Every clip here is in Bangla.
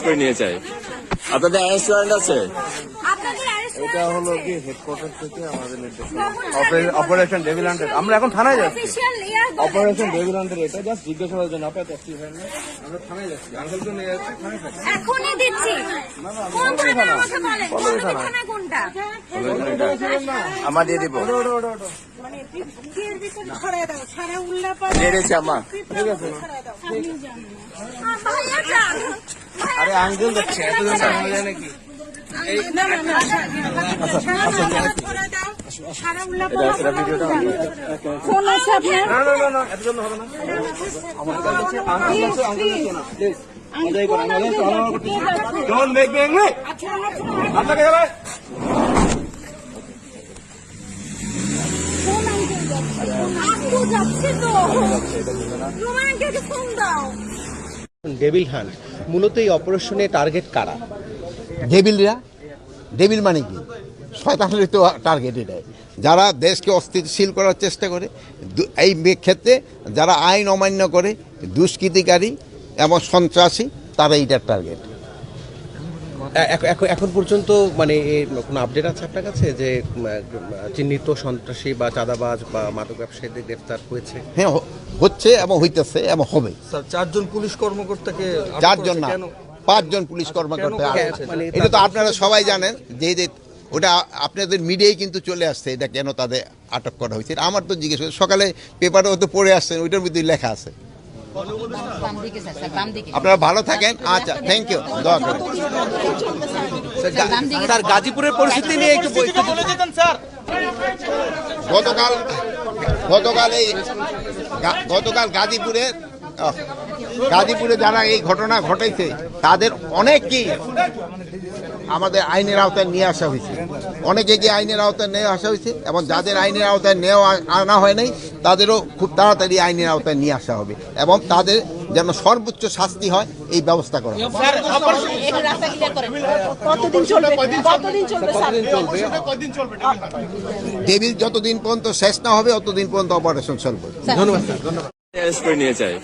করে নিয়ে চাই আপনাদের অ্যারেস্ট ওয়ারেন্ট আছে। এটা হলো কি হেডকোয়ার্টার থেকে আমাদের নির্দেশ কখন অপারেশন ডেভিল হান্ড্রেড আমরা এখন থানায় যাচ্ছি। অপারেশন ডেভিল হান্ড্রেড এটা জাস্ট জিজ্ঞাসা করার জন্য। আপনার ট্যাক্সি না। আমরা থানায় যাচ্ছি। আঙ্কেলকে নিয়ে যাচ্ছি থানায় থাকি এখনই দিচ্ছি। কোন থানা। আমাকে বলেন? থানা কোনটা? আমার দিয়ে দিব। মানে বিয়ের ভিতরে ছড়ায় দাও দিয়ে আমা ঠিক আছে ভাইয়া আরে আঙ্কেল যাচ্ছে এতজন থানা যায় নাকি মেক মি অ্যাংরি আপনাকে যাবে? ফোন আঙ্কেল যাচ্ছে আপু যাচ্ছে তো। রোমান আঙ্কেলকে ফোন দাও। ডেভিল হান্ট মূলত এই অপারেশনে টার্গেট কারা? ডেবিলরা ডেবিল মানে কি? শয়তানের তো টার্গেট এটাই যারা দেশকে অস্থিতিশীল করার চেষ্টা করে এই ক্ষেত্রে যারা আইন অমান্য করে, দুষ্কৃতিকারী এবং সন্ত্রাসী, তারা এইটার টার্গেট এখন পর্যন্ত মানে কোনো আপডেট আছে আপনার কাছে যে চিহ্নিত সন্ত্রাসী বা চাঁদাবাজ বা মাদক ব্যবসায়ীদের গ্রেফতার হয়েছে হ্যাঁ হচ্ছে এবং হইতেছে এবং হবে চারজন পুলিশ কর্মকর্তাকে চারজন। না? পাঁচজন পুলিশ কর্মকর্তা আছে। করেছে? মানে এটা তো আপনারা সবাই জানেন যে যে ওটা আপনাদের মিডিয়ায় কিন্তু চলে আসছে এটা কেন তাদের আটক করা হয়েছে আমার তো জিজ্ঞেস সকালে পেপারে হয়তো পড়ে আসছেন ওইটার মধ্যে লেখা আছে বাম দিকে স্যার স্যার বাম দিকে আপনারা ভালো থাকেন। আচ্ছা থ্যাংক ইউ দোয়া করেন। স্যার গাজীপুরের পরিস্থিতি নিয়ে একটু গতকাল গতকাল এই গতকাল গাজীপুরে গাজীপুরে যারা এই ঘটনা ঘটেছে তাদের অনেককেই আমাদের আইনের আওতায় নিয়ে আসা হয়েছে। অনেকে যে আইনের আওতায় নিয়ে আসা হয়েছে এবং যাদের আইনের আওতায় নেওয়া আনা হয় নাই তাদেরও খুব তাড়াতাড়ি আইনের আওতায় নিয়ে আসা হবে এবং তাদের যেন সর্বোচ্চ শাস্তি হয় এই ব্যবস্থা করা টেবিল যতদিন পর্যন্ত শেষ না হবে অতদিন পর্যন্ত অপারেশন চলবে। ধন্যবাদ স্যার। ধন্যবাদ। নিয়ে চাই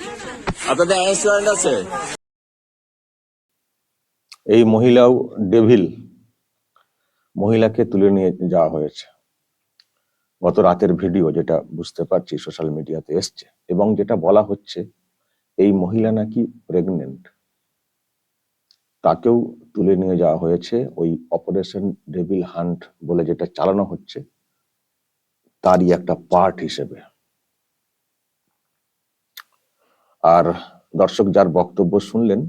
আপনাদের আছে? এই মহিলাও ডেভিল। মহিলাকে তুলে নিয়ে যাওয়া হয়েছে। গত রাতের ভিডিও যেটা বুঝতে পারছি সোশ্যাল মিডিয়াতে এসছে এবং যেটা বলা হচ্ছে, এই মহিলা নাকি প্রেগনেন্ট। তাকেও তুলে নিয়ে যাওয়া হয়েছে ওই অপারেশন ডেভিল হান্ট বলে যেটা চালানো হচ্ছে, তারই একটা পার্ট হিসেবে। আর দর্শক যার বক্তব্য শুনলেন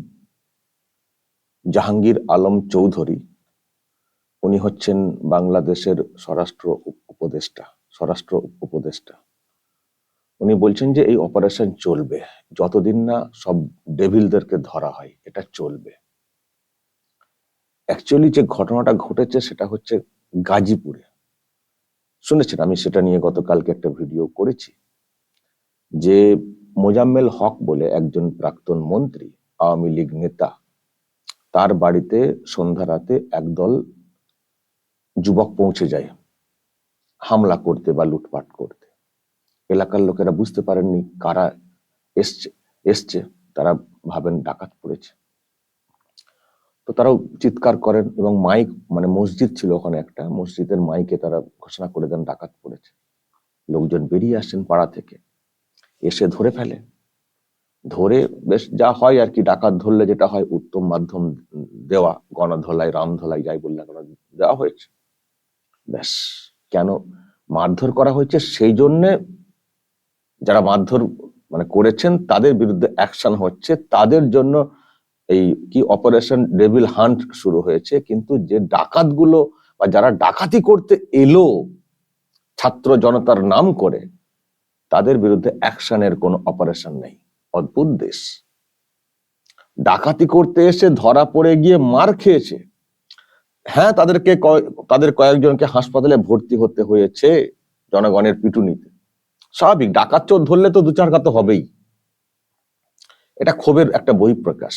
জাহাঙ্গীর আলম চৌধুরী, উনি হচ্ছেন বাংলাদেশের স্বরাষ্ট্র উপ- উপদেষ্টা, স্বরাষ্ট্র উপদেষ্টা। উনি বলছেন যে এই অপারেশন চলবে, যতদিন না সব ডেভিলদেরকে ধরা হয়, এটা চলবে। অ্যাকচুয়ালি যে ঘটনাটা ঘটেছে সেটা হচ্ছে গাজীপুরে। শুনেছেন, আমি সেটা নিয়ে গতকালকে একটা ভিডিও করেছি, যে মোজাম্মেল হক বলে একজন প্রাক্তন মন্ত্রী, আওয়ামী লীগ নেতা তার বাড়িতে সন্ধ্যা রাতে একদল যুবক পৌঁছে যায়, হামলা করতে বা লুটপাট করতে। এলাকার লোকেরা বুঝতে পারেননি কারা এসছে এসছে, তারা ভাবেন ডাকাত পড়েছে। তো তারাও চিৎকার করেন এবং মাইক মানে মসজিদ ছিল ওখানে একটা, মসজিদের মাইকে তারা ঘোষণা করে দেন ডাকাত পড়েছে। লোকজন বেরিয়ে আসেন পাড়া থেকে, এসে ধরে ফেলে। ধরে বেশ যা হয় আর কি, ডাকাত ধরলে যেটা হয়, উত্তম মাধ্যম দেওয়া, গণধোলাই, রামধোলাই, যাই বললে দেওয়া হয়েছে। ব্যাস, কেন মারধর করা হয়েছে? সেই জন্যে যারা মারধর মানে করেছেন, তাদের বিরুদ্ধে অ্যাকশন হচ্ছে। তাদের জন্য এই কি অপারেশন ডেভিল হান্ট শুরু হয়েছে। কিন্তু যে ডাকাতগুলো বা যারা ডাকাতি করতে এলো, ছাত্র জনতার নাম করে, তাদের বিরুদ্ধে অ্যাকশনের কোনো অপারেশন নেই। অদ্ভুত দেশ। ডাকাতি করতে এসে ধরা পড়ে গিয়ে মার খেয়েছে। হ্যাঁ তাদেরকে তাদের কয়েকজনকে হাসপাতালে ভর্তি হতে হয়েছে জনগণের পিটুনিতে। স্বাভাবিক, ডাকাত চোর ধরলে তো দু চার ঘাত হবেই। এটা ক্ষোভের একটা বহিঃপ্রকাশ।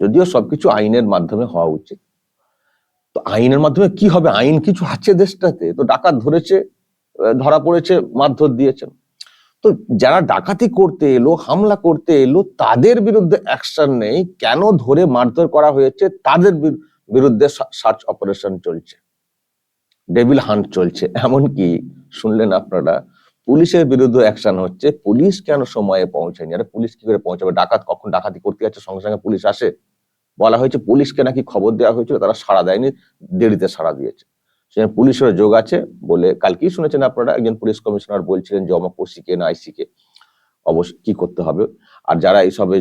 যদিও সবকিছু আইনের মাধ্যমে হওয়া উচিত। তো আইনের মাধ্যমে কি হবে? আইন কিছু আছে দেশটাতে। তো ডাকাত ধরেছে ধরা পড়েছে, মারধর দিয়েছেন। তো যারা ডাকাতি করতে এলো, হামলা করতে এলো, তাদের বিরুদ্ধে অ্যাকশন নেই। কেন ধরে মারধর করা হয়েছে? তাদের বিরু- বিরুদ্ধে সার্চ অপারেশন চলছে। ডেভিল হান্ট চলছে। এমনকি শুনলেন আপনারা, পুলিশের বিরুদ্ধে অ্যাকশন হচ্ছে। পুলিশ কেন সময়ে পৌঁছায়নি? আরে পুলিশ কি করে পৌঁছাবে? ডাকাত কখন ডাকাতি করতে যাচ্ছে? সঙ্গে সঙ্গে পুলিশ আসে। বলা হয়েছে পুলিশকে নাকি খবর দেওয়া হয়েছিল, তারা সাড়া দেয়নি, দেরিতে সাড়া দিয়েছে। সেখানে পুলিশের যোগ আছে বলে কালকেই শুনেছেন আপনারা। একজন পুলিশ কমিশনার বলছিলেন যে, অমক ওসিকে না, আইসিকে অবশ্যই কি করতে হবে? আর যারা এইসবে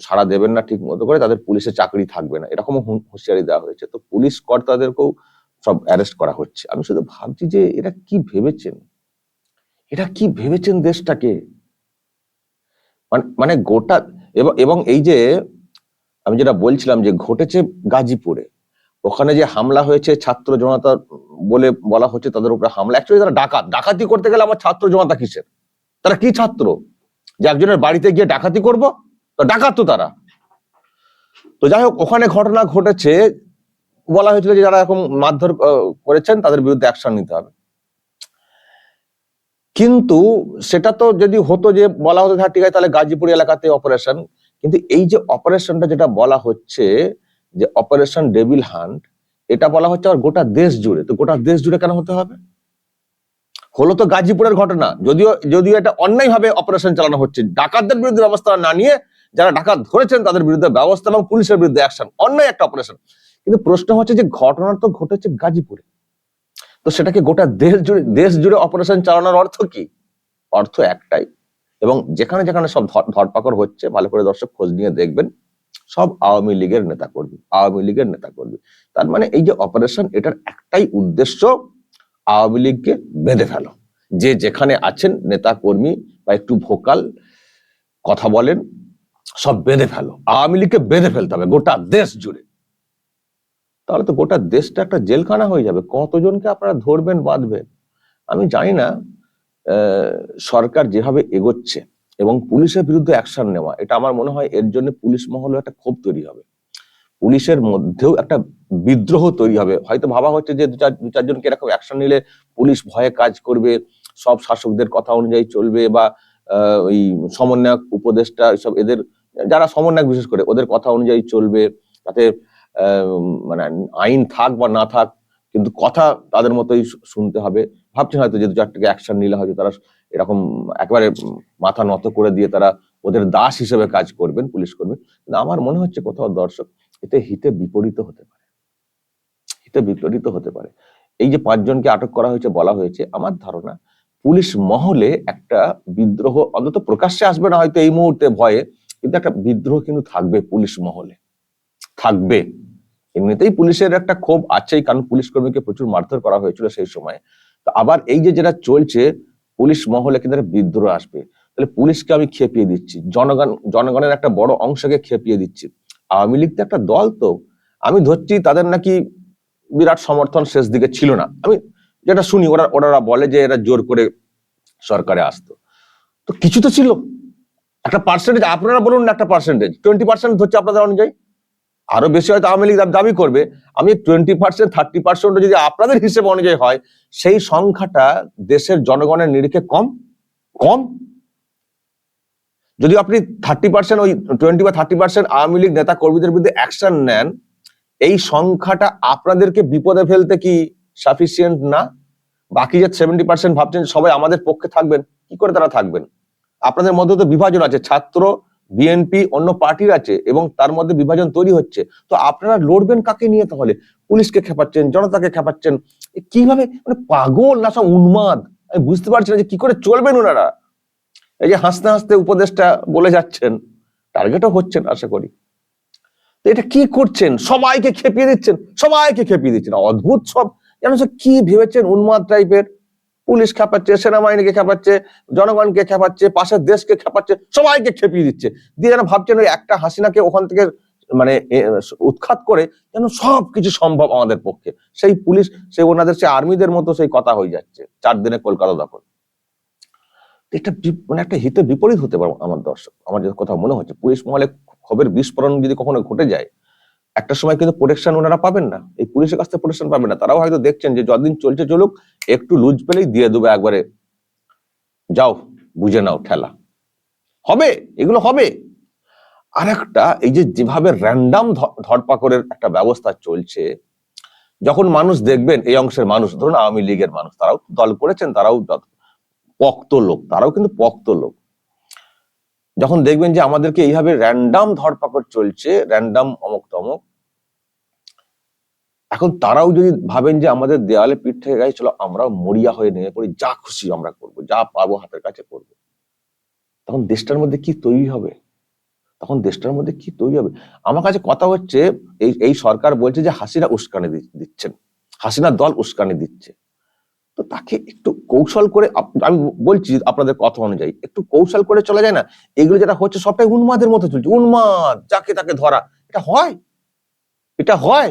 সাড়া দেবেন না ঠিক মতো করে, তাদের পুলিশে চাকরি থাকবে না। এরকম হুঁশিয়ারি দেওয়া হয়েছে। তো পুলিশ কর্তাদেরকেও সব অ্যারেস্ট করা হচ্ছে। আমি শুধু ভাবছি যে, এরা কি ভেবেছেন? এটা কি ভেবেছেন দেশটাকে? মানে মানে গোটা এবং এই যে, আমি যেটা বলছিলাম যে, ঘটেছে গাজীপুরে। ওখানে যে হামলা হয়েছে ছাত্র জনতা বলে বলা হচ্ছে, তাদের উপরে হামলা। অ্যাকচুয়ালি তারা ডাকাত। ডাকাতি করতে গেলে আমার ছাত্র জনতা কিসের? তারা কি ছাত্র? যে একজনের বাড়িতে গিয়ে ডাকাতি করব? তো ডাকাত তো তারা। তো যাই হোক, ওখানে ঘটনা ঘটেছে। বলা হয়েছিল যে যারা এরকম মারধর করেছেন, তাদের বিরুদ্ধে অ্যাকশন নিতে হবে। কিন্তু সেটা তো যদি হতো যে বলা হতো হ্যাঁ ঠিক আছে, তাহলে গাজীপুর এলাকাতে অপারেশন কিন্তু এই যে অপারেশনটা যেটা বলা হচ্ছে যে অপারেশন ডেভিল হান্ট, এটা বলা হচ্ছে আর গোটা দেশ জুড়ে। তো গোটা দেশ জুড়ে কেন হতে হবে? হলো তো গাজীপুরের ঘটনা। যদিও যদিও এটা অন্যায় ভাবে অপারেশন চালানো হচ্ছে। ডাকাতদের বিরুদ্ধে ব্যবস্থা না নিয়ে যারা ডাকাত ধরেছেন, তাদের বিরুদ্ধে ব্যবস্থা এবং পুলিশের বিরুদ্ধে অ্যাকশন অন্যায় একটা অপারেশন কিন্তু প্রশ্ন হচ্ছে যে ঘটনা তো ঘটেছে গাজীপুরে। তো সেটাকে গোটা দেশ জুড়ে দেশ জুড়ে অপারেশন চালানোর অর্থ কি? অর্থ একটাই। এবং যেখানে যেখানে সব ধরপাকড় হচ্ছে, ভালো করে দর্শক খোঁজ নিয়ে দেখবেন। সব আওয়ামী লীগের নেতা কর্মী আওয়ামী লীগের নেতা কর্মী তার মানে এই যে অপারেশন এটার একটাই উদ্দেশ্য আওয়ামী লীগকে বেঁধে ফেলো। যে যেখানে আছেন নেতা কর্মী বা একটু ভোকাল কথা বলেন, সব বেঁধে ফেলো। আওয়ামী লীগকে বেঁধে ফেলতে হবে গোটা দেশ জুড়ে। তাহলে তো গোটা দেশটা একটা জেলখানা হয়ে যাবে। কতজনকে আপনারা ধরবেন, বাঁধবেন? আমি জানি না সরকার যেভাবে এগোচ্ছে এবং পুলিশের বিরুদ্ধে অ্যাকশন নেওয়া, এটা আমার মনে হয় এর জন্য পুলিশ মহলে একটা ক্ষোভ তৈরি হবে। পুলিশের মধ্যেও একটা বিদ্রোহ তৈরি হবে। হয়তো ভাবা হচ্ছে যে দু চার চারজনকে এরকম অ্যাকশন নিলে পুলিশ ভয়ে কাজ করবে, সব শাসকদের কথা অনুযায়ী চলবে বা ওই সমন্বয়ক, উপদেষ্টা সব এদের, যারা সমন্বয়ক বিশেষ করে, ওদের কথা অনুযায়ী চলবে, তাতে মানে আইন থাক বা না থাক, কিন্তু কথা তাদের মতোই শুনতে হবে। ভাবছেন হয়তো যে দু চারটাকে অ্যাকশন নিলে হয়তো তারা এরকম একেবারে মাথা নত করে দিয়ে তারা ওদের দাস হিসেবে কাজ করবেন, পুলিশ করবেন। কিন্তু আমার মনে হচ্ছে কোথাও দর্শক, এতে হিতে বিপরীত হতে পারে। হিতে বিপরীত হতে পারে। এই যে পাঁচজনকে আটক করা হয়েছে বলা হয়েছে, আমার ধারণা পুলিশ মহলে একটা বিদ্রোহ অন্তত প্রকাশ্যে আসবে না হয়তো এই মুহূর্তে ভয়ে, কিন্তু একটা বিদ্রোহ কিন্তু থাকবে পুলিশ মহলে। থাকবে। এমনিতেই পুলিশের একটা ক্ষোভ আছেই, কারণ পুলিশ কর্মীকে প্রচুর মারধর করা হয়েছিল সেই সময়। তো আবার এই যে যেটা চলছে, পুলিশ মহলে কিন্তু বিদ্রোহ আসবে। তাহলে পুলিশকে আমি খেপিয়ে দিচ্ছি, জনগণ, জনগণের একটা বড় অংশকে খেপিয়ে দিচ্ছি। আওয়ামী লীগ তো একটা দল তো। আমি ধরছি তাদের নাকি বিরাট সমর্থন শেষ দিকে ছিল না। আমি যেটা শুনি, ওরা ওরা বলে যে এরা জোর করে সরকারে আসতো। তো কিছু তো ছিল। একটা পার্সেন্টেজ আপনারা বলুন না একটা পার্সেন্টেজ টোয়েন্টি পার্সেন্ট ধরছে আপনাদের অনুযায়ী। আরও বেশি হয়তো আওয়ামী লীগ দাবি- করবে, আমি টোয়েন্টি পার্সেন্ট থার্টি পার্সেন্ট যদি আপনাদের হিসেব অনুযায়ী হয়, সেই সংখ্যাটা দেশের জনগণের নিরিখে কম? কম? যদি আপনি থার্টি পার্সেন্ট ওই টোয়েন্টি বা থার্টি পার্সেন্ট আওয়ামী লীগ নেতা কর্মীদের বিরুদ্ধে অ্যাকশন নেন, এই সংখ্যাটা আপনাদেরকে বিপদে ফেলতে কি সাফিসিয়েন্ট না? বাকি যে সেভেন্টি পার্সেন্ট ভাবছেন সবাই আমাদের পক্ষে থাকবেন, কি করে তারা থাকবেন? আপনাদের মধ্যে তো বিভাজন আছে, ছাত্র বিএনপি অন্য পার্টির আছে এবং তার মধ্যে বিভাজন তৈরি হচ্ছে, তো আপনারা লড়বেন কাকে নিয়ে তাহলে? পুলিশকে খেপাচ্ছেন, জনতাকে খেপাচ্ছেন কীভাবে? মানে পাগল না সব উন্মাদ? আমি বুঝতে পারছি না যে কি করে চলবেন ওনারা। এই যে হাসতে হাসতে উপদেশটা বলে যাচ্ছেন টার্গেটও হচ্ছেন আশা করি। তো এটা কি করছেন? সবাইকে খেপিয়ে দিচ্ছেন, সবাইকে খেপিয়ে দিচ্ছেন, অদ্ভুত সব। যেন কি ভেবেছেন উন্মাদ টাইপের পুলিশ খেপাচ্ছে, সেনাবাহিনীকে খেপাচ্ছে, জনগণকে খেপাচ্ছে, পাশের দেশকে খেপাচ্ছে, সবাইকে খেপিয়ে দিচ্ছে। দিয়ে যেন ভাবছেন ওই একটা হাসিনাকে ওখান থেকে মানে উৎখাত করে যেন সব কিছু সম্ভব আমাদের পক্ষে। সেই পুলিশ, সেই ওনাদের, সেই আর্মিদের মতো সেই কথা হয়ে যাচ্ছে চার দিনে কলকাতা দখল। এটা মানে একটা হিতে বিপরীত হতে পারে আমার দর্শক, আমার যে কথা মনে হচ্ছে। পুলিশ মহলে খবরের বিস্ফোরণ যদি কখনো ঘটে যায় একটা সময় কিন্তু প্রোটেকশন ওনারা পাবেন না। এই পুলিশের কাছ থেকে প্রোটেকশন পাবেন না। তারাও হয়তো দেখছেন যে যতদিন চলছে চলুক, একটু লুজ পেলেই দিয়ে দেবে একবারে। যাও, বুঝে নাও ঠেলা। হবে, এগুলো হবে। আর একটা এই যে যেভাবে র্যান্ডাম ধরপাকড়ের একটা ব্যবস্থা চলছে, যখন মানুষ দেখবেন, এই অংশের মানুষ, ধরুন আওয়ামী লীগের মানুষ, তারাও দল করেছেন, তারাও পক্ত লোক, তারাও কিন্তু পক্ত লোক। যখন দেখবেন যে আমাদেরকে এইভাবে র্যান্ডাম ধরপাকড় চলছে র্যান্ডাম অমক তমক, এখন তারাও যদি ভাবেন যে আমাদের দেয়ালে পিঠ থেকে গায়ে চলো, আমরাও মরিয়া হয়ে নেমে পড়ি, যা খুশি আমরা করব, যা পাবো হাতের কাছে করব। তখন দেশটার মধ্যে কি তৈরি হবে? তখন দেশটার মধ্যে কি তৈরি হবে? আমার কাছে কথা হচ্ছে, এই এই সরকার বলছে যে হাসিনা উস্কানি দিচ্ছেন। হাসিনার দল উস্কানি দিচ্ছে। তো তাকে একটু কৌশল করে আমি বলছি আপনাদের কথা অনুযায়ী, একটু কৌশল করে চলে যায় না? এগুলো যেটা হচ্ছে সবটাই উন্মাদের মতো চলছে। উন্মাদ, যাকে তাকে ধরা, এটা হয়? এটা হয়?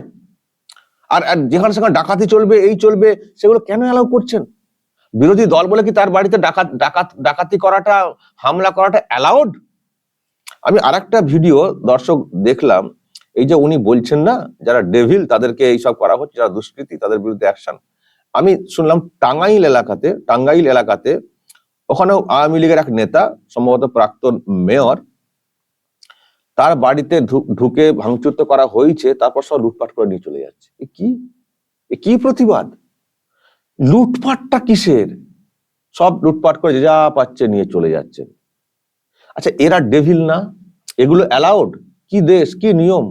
আর আর যেখানে সেখানে ডাকাতি চলবে, এই চলবে, সেগুলো কেন অ্যালাউ করছেন? বিরোধী দল বলে কি তার বাড়িতে ডাকাত ডাকাত, ডাকাতি করাটা, হামলা করাটা অ্যালাউড আমি আরেকটা ভিডিও দর্শক দেখলাম, এই যে উনি বলছেন না, যারা ডেভিল তাদেরকে এইসব করা হচ্ছে, যারা দুষ্কৃতী, তাদের বিরুদ্ধে অ্যাকশন আমি শুনলাম টাঙ্গাইল এলাকাতে টাঙ্গাইল এলাকাতে ওখানেও আওয়ামী লীগের এক নেতা, সম্ভবত প্রাক্তন মেয়র, তার বাড়িতে ঢুকে ভাঙচুর তো করা হয়েছে, তারপর সব লুটপাট করে নিয়ে চলে যাচ্ছে। কি? এ কি প্রতিবাদ? লুটপাটটা কিসের? সব লুটপাট করে যে যা পাচ্ছে নিয়ে চলে যাচ্ছেন। আচ্ছা এরা ডেভিল না? এগুলো অ্যালাউড? কি দেশ? কি নিয়ম?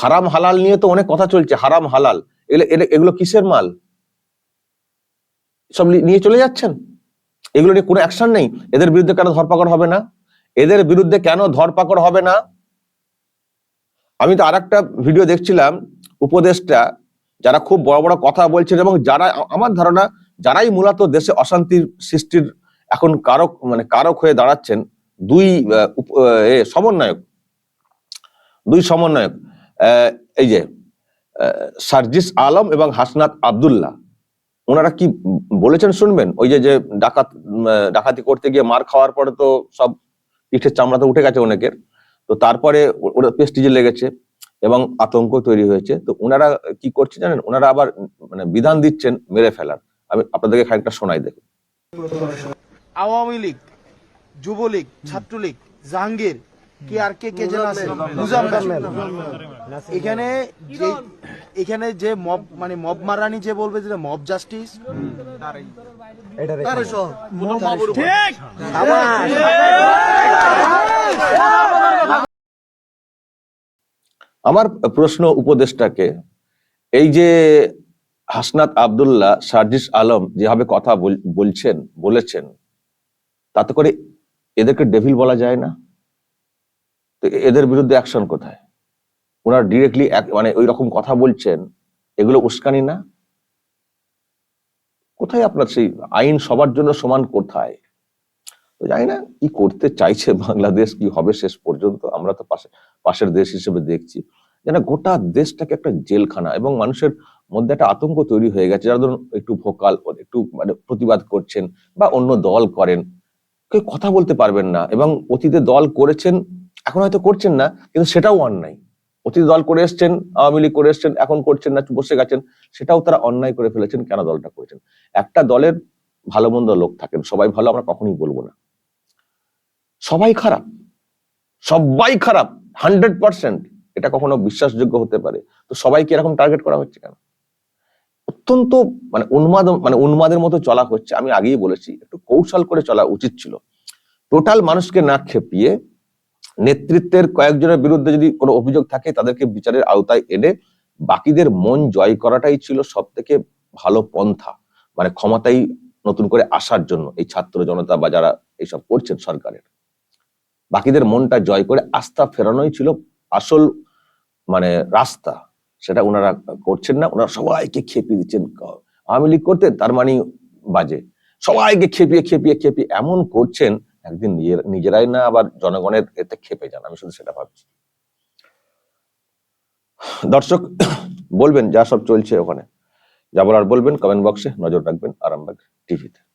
হারাম হালাল নিয়ে তো অনেক কথা চলছে, হারাম হালাল। এগুলো কিসের মাল? সব নিয়ে চলে যাচ্ছেন? এগুলো নিয়ে কোনো অ্যাকশন নেই। এদের বিরুদ্ধে কেন ধরপাকড় হবে না? এদের বিরুদ্ধে কেন ধরপাকড় হবে না? আমি তো আরেকটা ভিডিও দেখছিলাম উপদেশটা যারা খুব বড় বড় কথা বলছেন এবং যারা, আমার ধারণা, যারাই মূলত দেশে অশান্তির সৃষ্টির এখন কারক মানে কারক হয়ে দাঁড়াচ্ছেন, দুই সমন্বয়ক। দুই সমন্বয়ক এই যে সার্জিস আলম এবং হাসনাত আব্দুল্লাহ। ওনারা কি বলেছেন শুনবেন? ওই যে যে ডাকাত ডাকাতি করতে গিয়ে মার খাওয়ার পরে তো সব পিঠের চামড়া তো উঠে গেছে অনেকের। তো তারপরে ওরা পেস্টিজে লেগেছে এবং আতঙ্ক তৈরি হয়েছে। তো ওনারা কি করছে জানেন? ওনারা আবার মানে বিধান দিচ্ছেন মেরে ফেলার। আমি আপনাদেরকে খানিকটা শোনাই দেখুন। আওয়ামী লীগ, যুবলীগ, ছাত্রলীগ, জাহাঙ্গীর কে আর কে কে যেন আছে? মুজাম্মেল। এখানে যে এখানে যে মব মানে মব মারানি যে বলবে যে মব জাস্টিস ঠিক। আমার প্রশ্ন উপদেশটাকে এই যে হাসনাত আব্দুল্লাহ সার্জিস আলম যেভাবে কথা বল- বলছেন বলেছেন তাতে করে এদেরকে ডেভিল বলা যায় না? তো এদের বিরুদ্ধে অ্যাকশন কোথায়? ওনারা ডিরেক্টলি মানে ওই রকম কথা বলছেন, এগুলো উস্কানি না? কোথায় আপনার সেই আইন সবার জন্য সমান কোথায়? তো জানি না, কি করতে চাইছে বাংলাদেশ, কি হবে শেষ পর্যন্ত, আমরা তো পাশে, পাশের দেশ হিসেবে দেখছি। যেন গোটা দেশটাকে একটা জেলখানা এবং মানুষের মধ্যে একটা আতঙ্ক তৈরি হয়ে গেছে। যারা ধরুন একটু ভোকাল, একটু মানে প্রতিবাদ করছেন বা অন্য দল করেন, কেউ কথা বলতে পারবেন না এবং অতীতে দল করেছেন এখন হয়তো করছেন না, কিন্তু সেটাও অন্যায়। অতীতে দল করে এসছেন, আওয়ামী লীগ করে এসছেন, এখন করছেন না, বসে গেছেন, সেটাও তারা অন্যায় করে ফেলেছেন, কেন দলটা করেছেন? একটা দলের ভালো মন্দ লোক থাকেন, সবাই ভালো আমরা কখনোই বলব না। সবাই খারাপ। সবাই খারাপ, হান্ড্রেড পার্সেন্ট। এটা কখনো বিশ্বাসযোগ্য হতে পারে। তো সবাইকে এরকম টার্গেট করা হচ্ছে কেন? অত্যন্ত মানে উন্মাদ মানে উন্মাদের মতো চলা হচ্ছে। আমি আগেই বলেছি, একটু কৌশল করে চলা উচিত ছিল। টোটাল মানুষকে না খেপিয়ে নেতৃত্বের কয়েকজনের বিরুদ্ধে যদি কোনো অভিযোগ থাকে, তাদেরকে বিচারের আওতায় এনে বাকিদের মন জয় করাটাই ছিল সব থেকে ভালো পন্থা মানে ক্ষমতায় নতুন করে আসার জন্য এই ছাত্র জনতা বা যারা এইসব করছেন সরকারের। বাকিদের মনটা জয় করে আস্থা ফেরানোই ছিল আসল মানে রাস্তা। সেটা ওনারা করছেন না, ওনারা সবাইকে খেপিয়ে দিচ্ছেন। আওয়ামী লীগ করতেন, তার মানে বাজে। সবাইকে খেপিয়ে খেপিয়ে খেপিয়ে এমন করছেন একদিন নিজের, নিজেরাই না, আবার জনগণের এতে খেপে যান। আমি শুধু সেটা ভাবছি। দর্শক, বলবেন যা সব চলছে ওখানে। যা বলার বলবেন কমেন্ট বক্সে নজর রাখবেন, আরামবাগ টিভিতে।